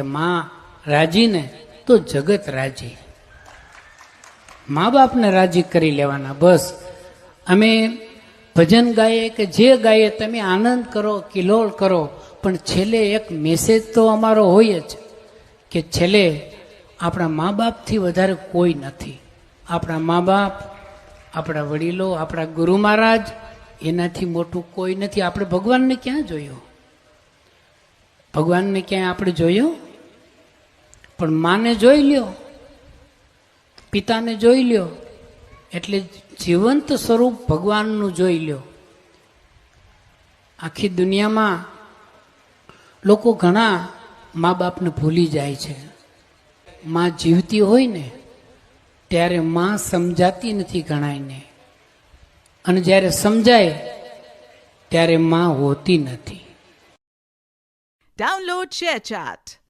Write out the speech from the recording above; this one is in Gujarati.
કે માં રાજી ને તો જગત રાજી. મા બાપને રાજી કરી લેવાના. બસ. અમે ભજન ગાઈએ કે જે ગાઈએ તમે આનંદ કરો, કિલોલ કરો, પણ છેલ્લે એક મેસેજ તો અમારો હોય જ કે છેલ્લે આપણા મા બાપથી વધારે કોઈ નથી. આપણા મા બાપ, આપણા વડીલો, આપણા ગુરુ મહારાજ, એનાથી મોટું કોઈ નથી. આપણે ભગવાનને ક્યાં જોયું? ભગવાનને ક્યાંય આપણે જોયું? પણ માને જોઈ લ્યો. પિતાને જોઈ લ્યો. એટલે જીવંત સ્વરૂપ ભગવાનનું જોઈ લ્યો. આખી દુનિયામાં લોકો ઘણા મા બાપને ભૂલી જાય છે. માં જીવતી હોય ને, ત્યારે માં સમજાતી નથી ગણાયને. અને જ્યારે સમજાય, ત્યારે માં હોતી નથી. Download ShareChat.